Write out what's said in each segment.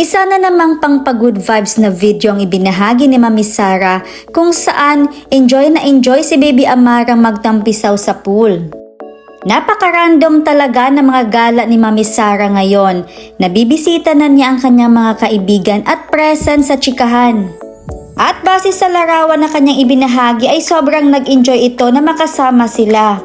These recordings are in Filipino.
Isa na namang pang pag-good vibes na video ang ibinahagi ni Mami Sara kung saan enjoy na enjoy si Baby Amara magtampisaw sa pool. Napaka-random talaga ng mga gala ni Mami Sara ngayon. Nabibisita na niya ang kanyang mga kaibigan at present sa chikahan. At base sa larawan na kanyang ibinahagi ay sobrang nag-enjoy ito na makasama sila.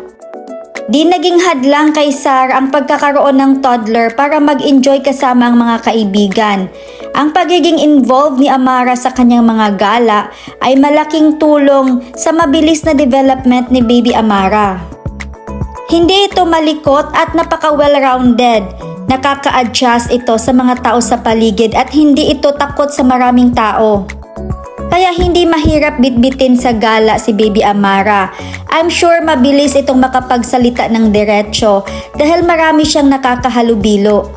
Di naging hadlang kay Sarah ang pagkakaroon ng toddler para mag-enjoy kasama ang mga kaibigan. Ang pagiging involved ni Amara sa kanyang mga gala ay malaking tulong sa mabilis na development ni baby Amara. Hindi ito malikot at napaka well-rounded. Nakaka-adjust ito sa mga tao sa paligid at hindi ito takot sa maraming tao. Kaya hindi mahirap bitbitin sa gala si Baby Amara. I'm sure mabilis itong makapagsalita ng diretsyo dahil marami siyang nakakahalubilo.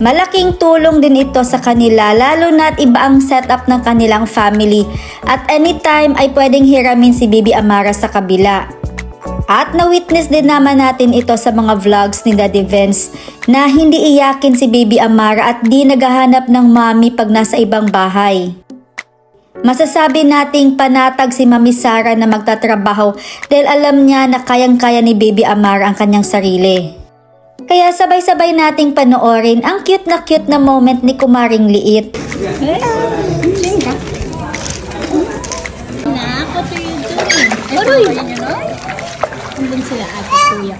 Malaking tulong din ito sa kanila lalo na't iba ang setup ng kanilang family at anytime ay pwedeng hiramin si Baby Amara sa kabila. At na-witness din naman natin ito sa mga vlogs ni Daddy Vince na hindi iyakin si Baby Amara at di naghahanap ng mami pag nasa ibang bahay. Masasabi nating panatag si Mami Sara na magtatrabaho dahil alam niya na kayang-kaya ni Baby Amara ang kanyang sarili. Kaya sabay-sabay nating panoorin ang cute na cute na moment ni Kumaring Liit. Na, what are you doing? Aroy! Nandun sila ate kuya.